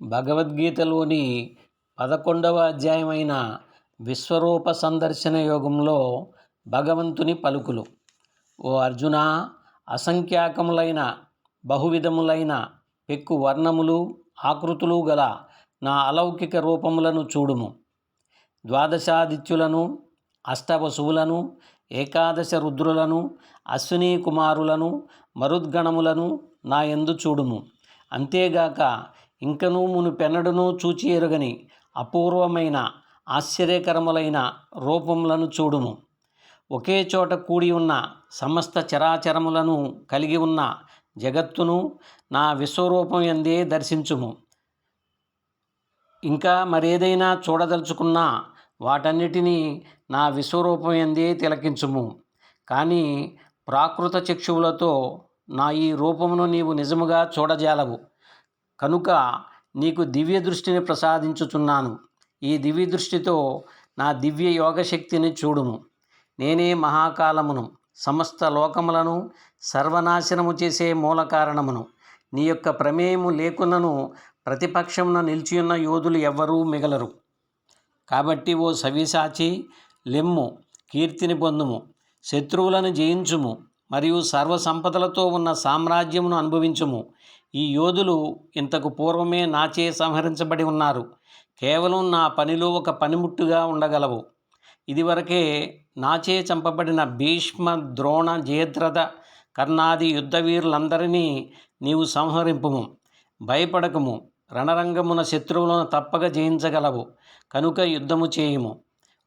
భగవద్గీతలోని పదకొండవ అధ్యాయమైన విశ్వరూప సందర్శన యోగంలో భగవంతుని పలుకులు. ఓ అర్జున అసంఖ్యాకములైన బహువిధములైన పెక్కు వర్ణములు ఆకృతులు గల నా అలౌకిక రూపములను చూడుము. ద్వాదశాదిత్యులను అష్టవసువులను ఏకాదశ రుద్రులను అశ్విని కుమారులను మరుద్గణములను నా ఎందు చూడుము. అంతేగాక ఇంకనూ మునుపెన్నడనూ చూచి ఎరుగని అపూర్వమైన ఆశ్చర్యకరములైన రూపములను చూడుము. ఒకే చోట కూడి ఉన్న సమస్త చరాచరములను కలిగి ఉన్న జగత్తును నా విశ్వరూపం ఎందే దర్శించుము. ఇంకా మరేదైనా చూడదలుచుకున్నా వాటన్నిటినీ నా విశ్వరూపం ఎందే తిలకించుము. కానీ ప్రాకృత చక్షువులతో నా ఈ రూపమును నీవు నిజముగా చూడజాలవు. కనుక నీకు దివ్య దృష్టిని ప్రసాదించుచున్నాను. ఈ దివ్య దృష్టితో నా దివ్య యోగశక్తిని చూడుము. నేనే మహాకాలమును సమస్త లోకములను సర్వనాశనము చేసే మూల కారణమును. నీ యొక్క ప్రమేయము లేకున్నను ప్రతిపక్షమున నిలిచియున్న యోధులు ఎవ్వరూ మిగలరు. కాబట్టి ఓ సవిసాచి లెమ్ము కీర్తిని పొందుము. శత్రువులను జయించుము. మరియు సర్వ సంపదలతో ఉన్న సామ్రాజ్యమును అనుభవించుము. ఈ యోధులు ఇంతకు పూర్వమే నాచే సంహరించబడి ఉన్నారు. కేవలం నా పనిలో ఒక పనిముట్టుగా ఉండగలవు. ఇదివరకే నాచే చంపబడిన భీష్మ ద్రోణ జయద్రథ కర్ణాది యుద్ధవీరులందరినీ నీవు సంహరింపుము. భయపడకము. రణరంగమున శత్రువులను తప్పక జయించగలవు. కనుక యుద్ధము చేయుము.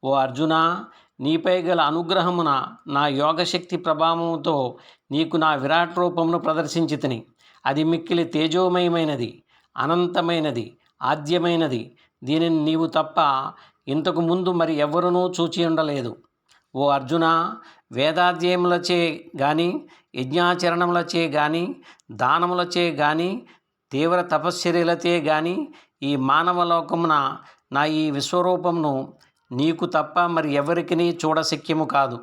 ఓ అర్జున నీపై గల అనుగ్రహమున నా యోగశక్తి ప్రభావముతో నీకు నా విరాట్ రూపమును ప్రదర్శించి తిని అది మిక్కిలి తేజోమయమైనది అనంతమైనది ఆద్యమైనది. దీనిని నీవు తప్ప ఇంతకు ముందు మరి ఎవ్వరూ చూచి ఉండలేదు. ఓ అర్జున వేదాధ్యయములచే గాని యజ్ఞాచరణములచే గాని దానములచే గాని తీవ్ర తపశ్చర్యలచే గాని ఈ మానవ లోకమున నా ఈ విశ్వరూపమును నీకు తప్ప మరి ఎవరికి చూడశక్యము కాదు.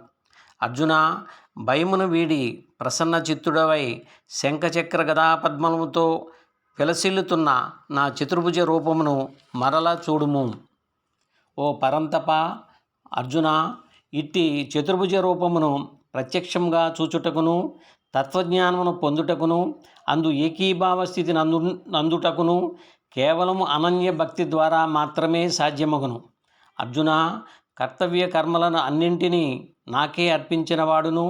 అర్జున భయమును వీడి ప్రసన్న చిత్తుడవై శంఖచక్ర గదాపద్మముతో విలసిల్లుతున్న నా చతుర్భుజ రూపమును మరలా చూడుము. ఓ పరంతప అర్జున ఇట్టి చతుర్భుజ రూపమును ప్రత్యక్షంగా చూచుటకును తత్వజ్ఞానమును పొందుటకును అందు ఏకీభావ స్థితి నందు నందుటకును కేవలము అనన్య భక్తి ద్వారా మాత్రమే సాధ్యమగును. అర్జున కర్తవ్య కర్మలను అన్నింటినీ నాకే అర్పించినవాడును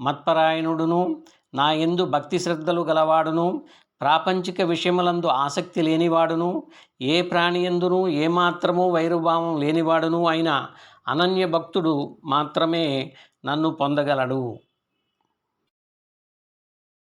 మత్పరాయణుడును నా ఎందు భక్తి శ్రద్ధలు గలవాడును ప్రాపంచిక విషయములందు ఆసక్తి లేనివాడును ఏ ప్రాణి ఎందును ఏమాత్రము వైరుభావం లేనివాడును అయిన అనన్య భక్తుడు మాత్రమే నన్ను పొందగలడు.